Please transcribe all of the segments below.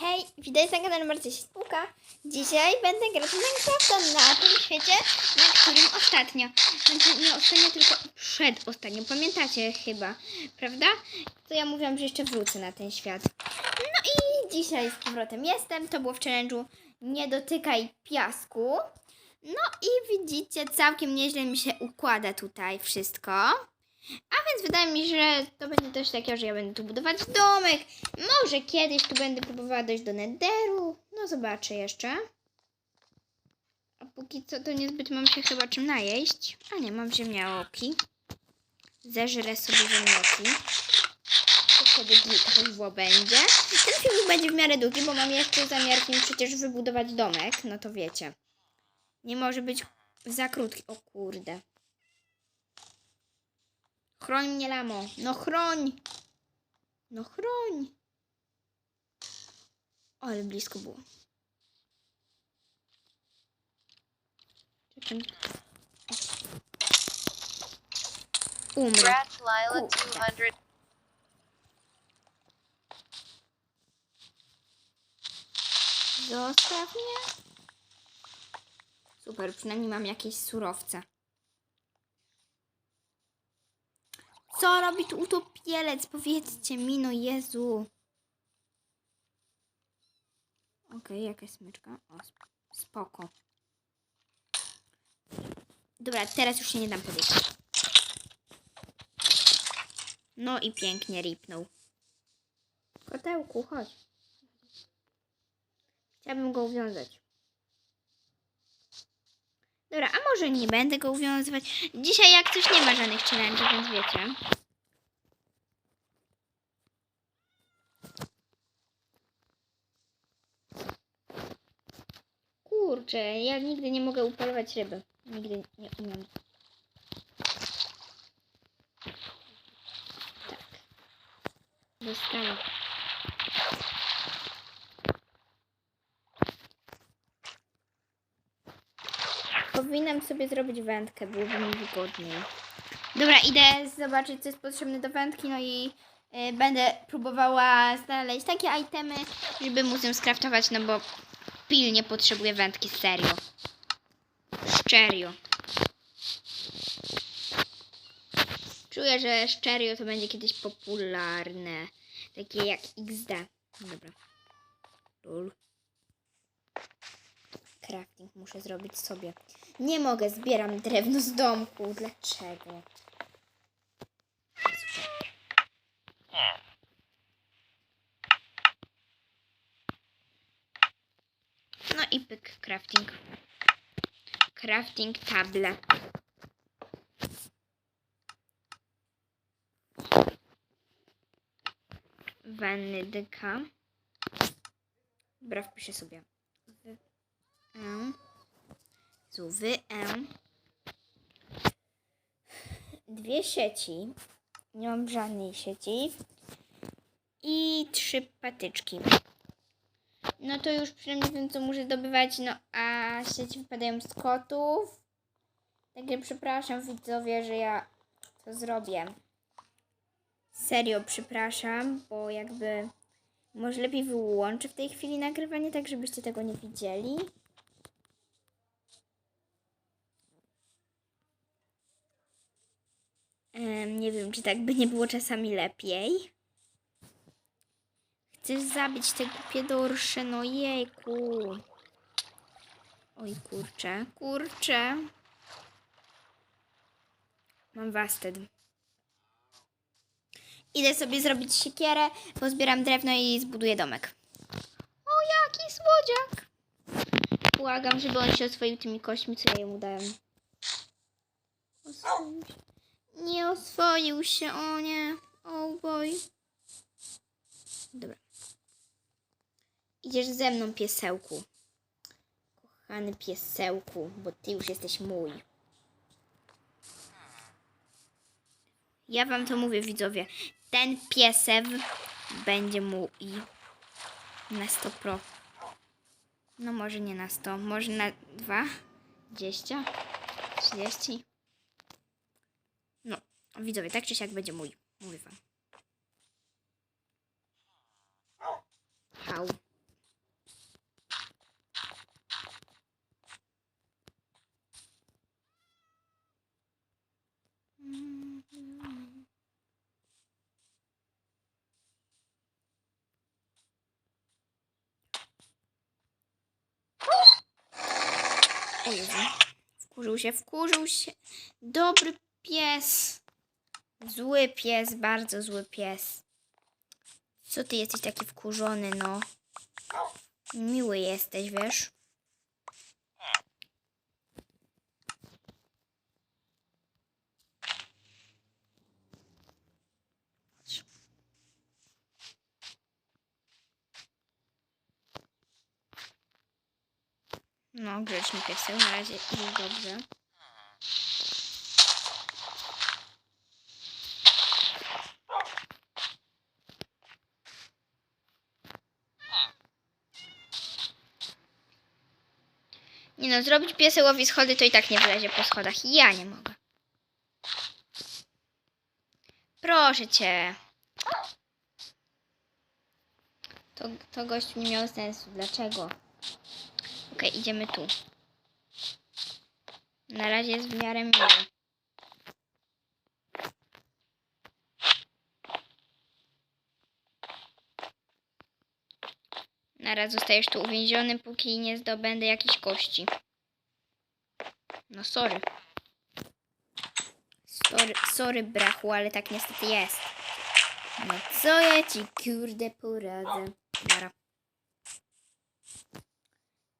Hej, witajcie na kanale Marcia się Spółka. Dzisiaj będę grać Minecrafta na tym świecie, na którym ostatnio, znaczy nie ostatnio, tylko przedostatnio, pamiętacie chyba, prawda? To ja mówiłam, że jeszcze wrócę na ten świat. No i dzisiaj z powrotem jestem, to było w challenge'u Nie dotykaj piasku. No i widzicie, całkiem nieźle mi się układa tutaj wszystko. A więc wydaje mi, że to będzie też takiego, że ja będę tu budować domek. Może kiedyś tu będę próbowała dojść do Netheru. No zobaczę jeszcze. A póki co to niezbyt mam się chyba czym najeść. A nie, mam ziemniałoki. Zeżrę sobie ziemniaki. To wtedy gitło będzie. Ten filmik będzie w miarę długi, bo mam jeszcze zamiar w nim przecież wybudować domek. No to wiecie. Nie może być za krótki. O kurde. Chroń mnie, lamo. No chroń. No chroń. O, ale blisko było. Czekam. Umrę. Kurde. 200. Zostaw mnie. Super, przynajmniej mam jakieś surowce. Co robi tu utopielec? Powiedzcie mi, no Jezu. Okej, jakaś smyczka. O, sp- spoko. Dobra, teraz już się nie dam powiedzieć. No i pięknie ripnął. Kotełku, chodź. Chciałabym go uwiązać. Dobra, a może nie będę go uwiązywać. Dzisiaj jak coś nie ma żadnych challenge, więc wiecie. Kurczę, ja nigdy nie mogę upolować ryby. Nigdy nie umiem. Tak. Dostała. Powinnam sobie zrobić wędkę, byłoby mi wygodniej. Dobra, idę zobaczyć, co jest potrzebne do wędki, no i y, będę próbowała znaleźć takie itemy, żeby móc ją skraftować, no bo pilnie potrzebuję wędki, serio. Szczerio. Czuję, że szczerio to będzie kiedyś popularne. Takie jak XD. Dobra. Lul. Crafting muszę zrobić sobie. Nie mogę, zbieram drewno z domku. Dlaczego? No i pyk crafting. Crafting table. Wędka. Dobra, wpiszę sobie. Wy, e. Dwie sieci. Nie mam żadnej sieci. I trzy patyczki. No to już przynajmniej wiem, co muszę zdobywać. No a sieci wypadają z kotów. Także przepraszam widzowie, że ja to zrobię. Serio przepraszam, bo jakby może lepiej wyłączę w tej chwili nagrywanie, tak żebyście tego nie widzieli. Nie wiem, czy tak by nie było czasami lepiej. Chcesz zabić te głupie dorsze, no jejku. Oj, kurczę, kurczę. Mam wasted. Idę sobie zrobić siekierę, pozbieram drewno i zbuduję domek. O, jaki słodziak! Błagam, żeby on się oswoił tymi kośćmi, co ja mu dałem. Oswoił. Nie oswoił się, o nie. Oh boy. Dobra. Idziesz ze mną, piesełku. Kochany piesełku, bo ty już jesteś mój. Ja wam to mówię, widzowie. Ten piesew będzie mój. Na 100 pro. No może nie na 100, może na 2, 20, 30. Widzowie, tak czy siak będzie mój. Mówię wam. Hał. Wkurzył się, wkurzył się. Dobry pies. Zły pies, bardzo zły pies. Co ty jesteś taki wkurzony, no? Miły jesteś, wiesz? No, grzeczny piesek, na razie jest dobrze. No, zrobić piesełowi schody to i tak nie wlezie po schodach. Ja nie mogę. Proszę cię. To, to gościu nie miało sensu. Dlaczego? Okej, idziemy tu. Na razie jest w miarę miło. Naraz zostajesz tu uwięziony, póki nie zdobędę jakiejś kości. No sorry. Sorry, sorry brachu, ale tak niestety jest. No co ja ci kurde poradzę. Nara.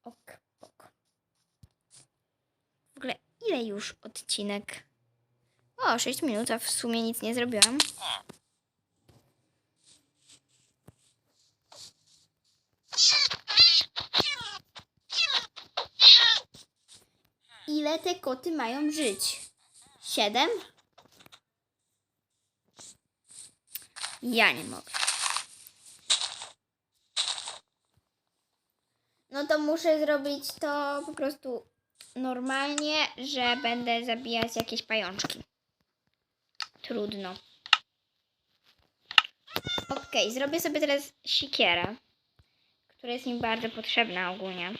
Ok, ok. W ogóle ile już odcinek? O, 6 minut, a w sumie nic nie zrobiłam. Ile te koty mają żyć? Siedem? Ja nie mogę. No to muszę zrobić to po prostu normalnie, że będę zabijać jakieś pajączki. Trudno. Okej, zrobię sobie teraz sikierę, która jest mi bardzo potrzebna ogólnie.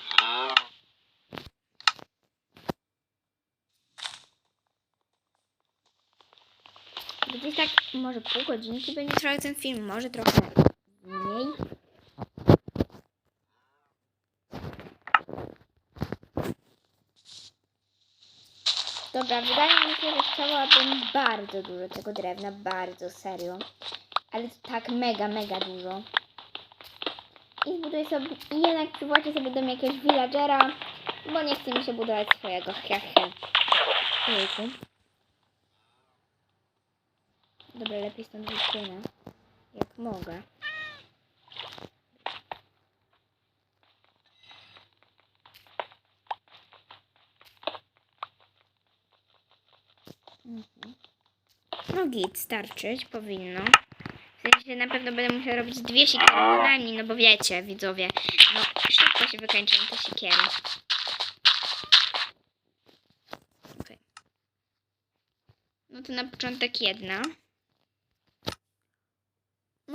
Gdzieś tak może pół godzinki będzie trwał ten film, może trochę mniej. Dobra, wydaje mi się, że chciałabym bardzo dużo tego drewna, bardzo serio. Ale to tak mega, mega dużo. I zbuduję sobie, i jednak przywołacie sobie dom jakiegoś villagera, bo nie chce mi się budować swojego, hehe. Jejku. Dobra, lepiej stąd wypłynę. Jak mogę. Mhm. No git, starczyć powinno. W sensie na pewno będę musiała robić dwie siekiery co najmniej, no bo wiecie, widzowie, no szybko się wykończą te siekiery. Okej. No to na początek jedna.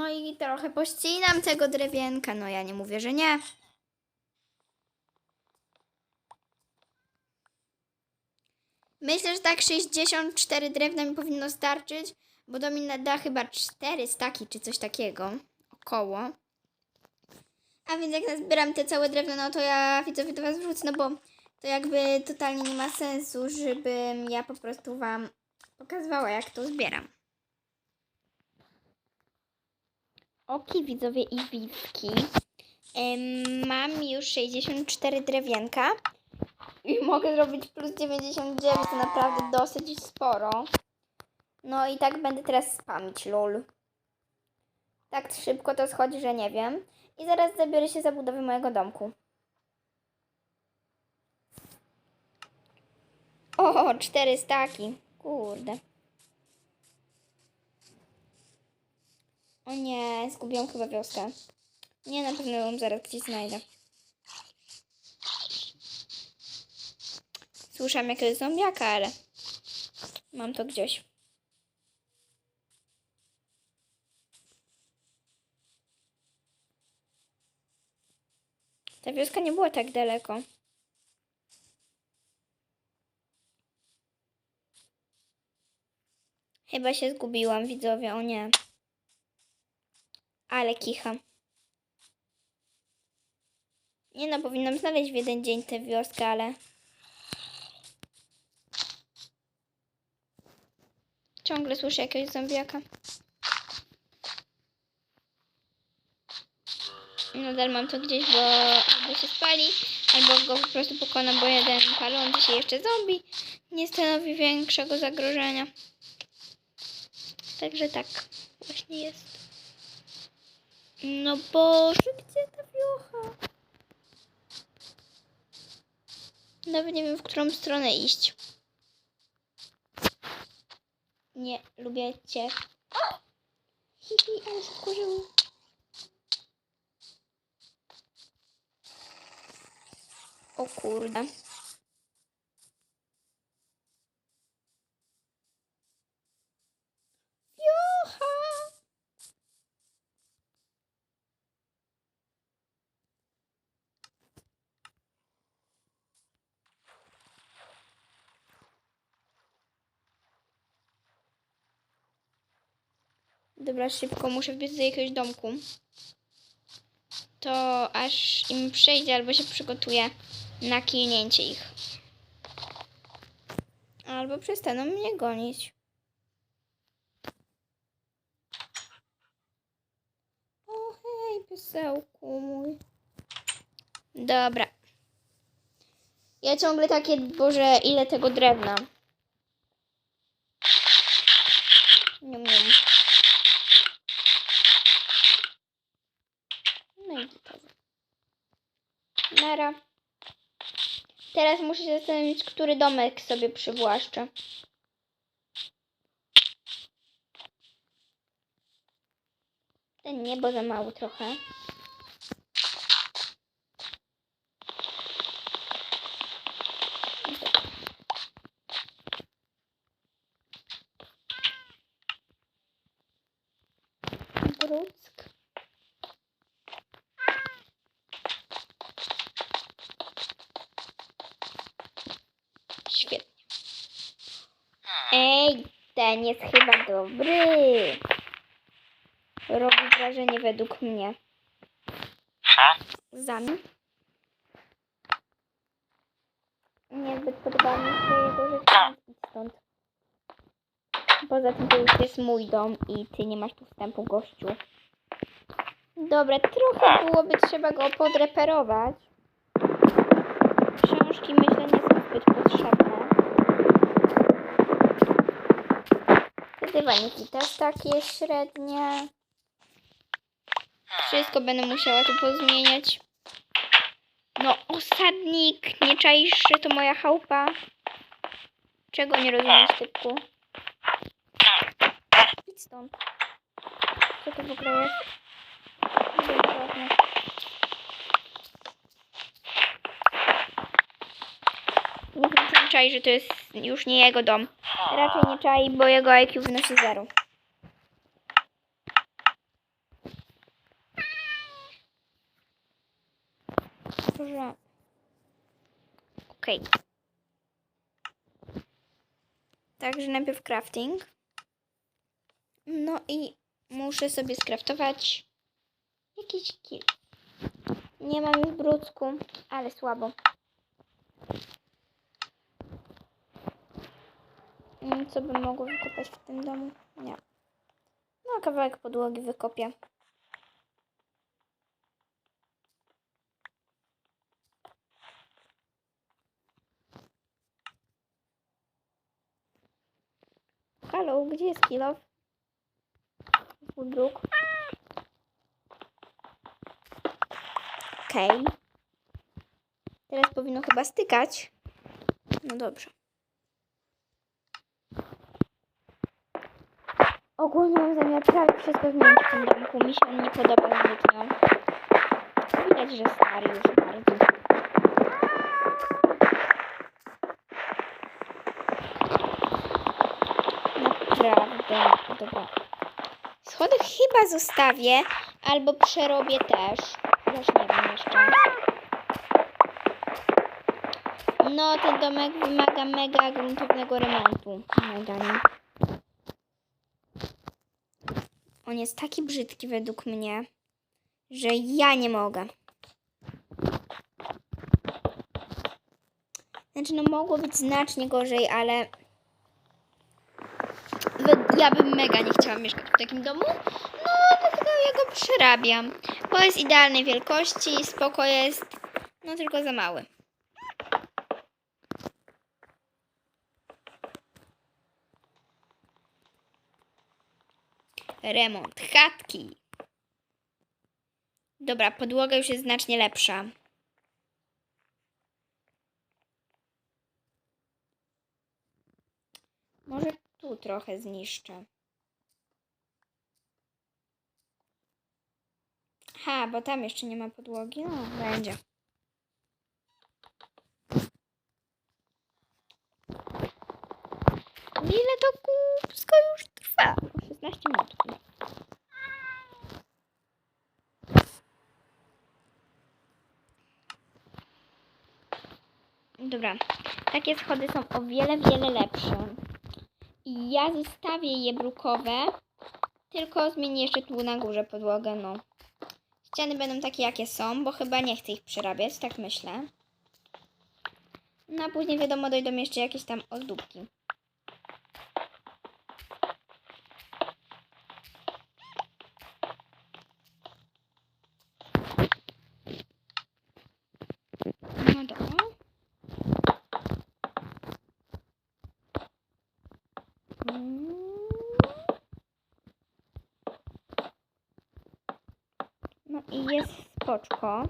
No i trochę pościnam tego drewienka. No ja nie mówię, że nie. Myślę, że tak 64 drewna mi powinno starczyć, bo do mnie da chyba 4 staki czy coś takiego. Około. A więc jak nazbieram te całe drewno, no to ja widzowie do Was wrzucę, no bo to jakby totalnie nie ma sensu, żebym ja po prostu Wam pokazywała, jak to zbieram. Oki, widzowie i widzki. Mam już 64 drewienka i mogę zrobić plus 99, to naprawdę dosyć sporo. No i tak będę teraz spamić, lol. Tak szybko to schodzi, że nie wiem. I zaraz zabiorę się za budowę mojego domku. O, cztery staki. Kurde. O nie, zgubiłam chyba wioskę. Nie, na pewno ją zaraz gdzieś znajdę. Słyszałam jakiegoś zombiaka, ale mam to gdzieś. Ta wioska nie była tak daleko. Chyba się zgubiłam, widzowie, o nie. Ale kicham. Nie no, powinnam znaleźć w jeden dzień tę wioskę, ale... Ciągle słyszę jakiegoś zombiaka. No, nadal mam to gdzieś, bo albo się spali, albo go po prostu pokonam, bo jeden palący się jeszcze zombie nie stanowi większego zagrożenia. Także tak właśnie jest. No Boże, gdzie ta wiocha? Nawet nie wiem, w którą stronę iść. Nie lubię cię. Hihi, ale się. O kurde. Wiocha! Dobra, szybko muszę wbiec do jakiegoś domku. To aż im przejdzie albo się przygotuje na kilnięcie ich. Albo przestaną mnie gonić. O hej, piesełku mój. Dobra. Ja ciągle takie, boże, ile tego drewna. Nium, nium. No i gotowe. Nara. Teraz muszę się zastanowić, który domek sobie przywłaszczę. Ten niebo za mało trochę. Ej, ten jest chyba dobry. Robi wrażenie według mnie. Zami. Niezbyt podoba mi się jego rzeczy, idź stąd. Poza tym to już jest mój dom i ty nie masz tu wstępu, gościu. Dobra, trochę byłoby trzeba go podreperować. Książki myślę nie są zbyt potrzebne. Te dywaniki też takie średnie. Wszystko będę musiała tu pozmieniać. No, osadnik, nie czaisz, że to moja chałupa? Czego nie rozumiesz, typku? Idź stąd. Co to w ogóle jest? Nieważne. Nie wiem, czy on czai, że to jest już nie jego dom. Raczej nie czai, bo jego IQ wynosi zero. Dobrze. Okej. Także najpierw crafting. No i muszę sobie skraftować jakiś kill. Nie mam już brudzku, ale słabo. Co bym mogła wykopać w tym domu? Nie. No, kawałek podłogi wykopię. Halo, gdzie jest kilof? Druk. Okej. Teraz powinno chyba stykać. No dobrze. Ogólnie mam zamiar prawie wszystko zmienić w tym domku. Mi się on nie podoba zbytnio. Widać, że stary już bardzo. Naprawdę podoba. Schody chyba zostawię, albo przerobię też. Już nie wiem jeszcze. No, ten domek wymaga mega gruntownego remontu. Mega, nie? On jest taki brzydki według mnie, że ja nie mogę. Znaczy, no mogło być znacznie gorzej, ale ja bym mega nie chciała mieszkać w takim domu. No, dlatego ja go przerabiam. Bo jest idealnej wielkości, spoko jest, no tylko za mały. Remont chatki. Dobra, podłoga już jest znacznie lepsza. Może tu trochę zniszczę. Ha, bo tam jeszcze nie ma podłogi. No, będzie. Ile to kupsko już trwa? 16 minut. Dobra, takie schody są o wiele, wiele lepsze. I ja zostawię je brukowe, tylko zmienię jeszcze tu na górze podłogę, no. Ściany będą takie, jakie są, bo chyba nie chcę ich przerabiać, tak myślę. No a później wiadomo, dojdą jeszcze jakieś tam ozdóbki. No dobra. Mm. No i jest spoczko.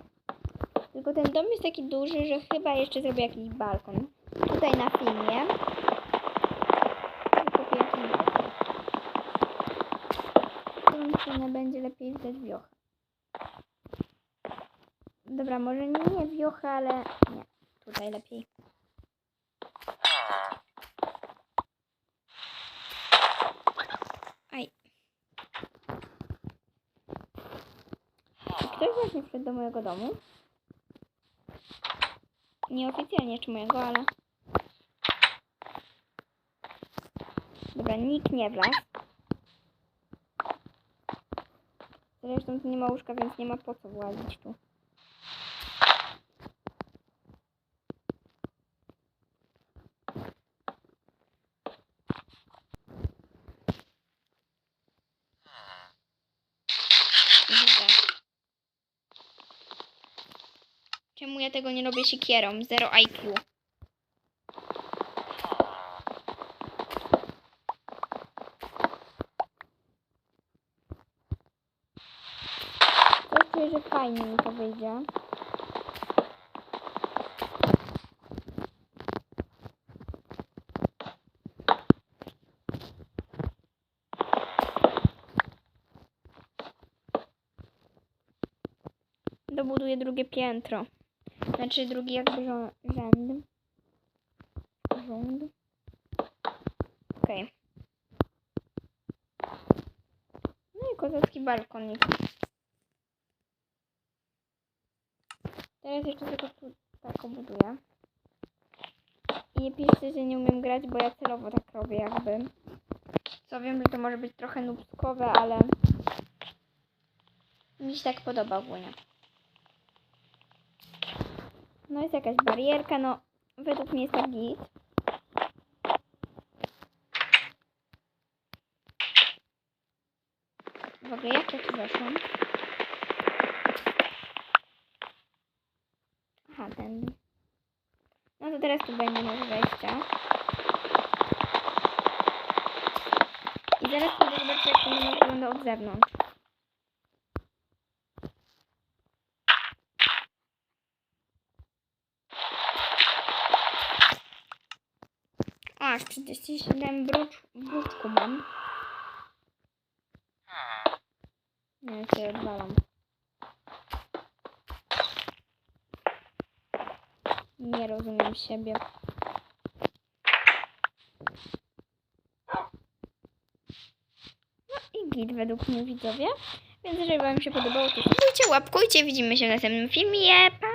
Tylko ten dom jest taki duży, że chyba jeszcze zrobię jakiś balkon. Tutaj na filmie. Wykupię jakiś balkon. Będzie lepiej widać wiochę. Dobra, może nie wiochę, ale nie. Tutaj lepiej. Właśnie wszedł do mojego domu? Nieoficjalnie jeszcze mojego, ale... Dobra, nikt nie wlazł. Zresztą tu nie ma łóżka, więc nie ma po co włazić tu. Dobra. Czemu ja tego nie robię siekierą? Zero IQ. Coś czuję, że fajnie mi to wyjdzie. Dobuduję drugie piętro. Znaczy drugi jakby rzęd. Rząd. Okej. No i kozacki balkonik. Teraz jeszcze tylko tu tak obuduję. I nie piszcie, że nie umiem grać, bo ja celowo tak robię jakby. Co wiem, że to może być trochę nubskowe, ale mi się tak podoba ogólnie. No jest jakaś barierka, no według mnie jest tak git. W ogóle jak ja tu weszłam? Aha, ten. No to teraz tu będzie nasz wejścia. I zaraz pójdę zobaczyć jak numer wygląda od zewnątrz. Aż 37 brucz, bruczku mam. Nie, ja się odwalam. Nie rozumiem siebie. No i git według mnie widzowie. Więc jeżeli wam się podobało, to subskrybujcie, łapkujcie. Widzimy się w następnym filmie. Pa!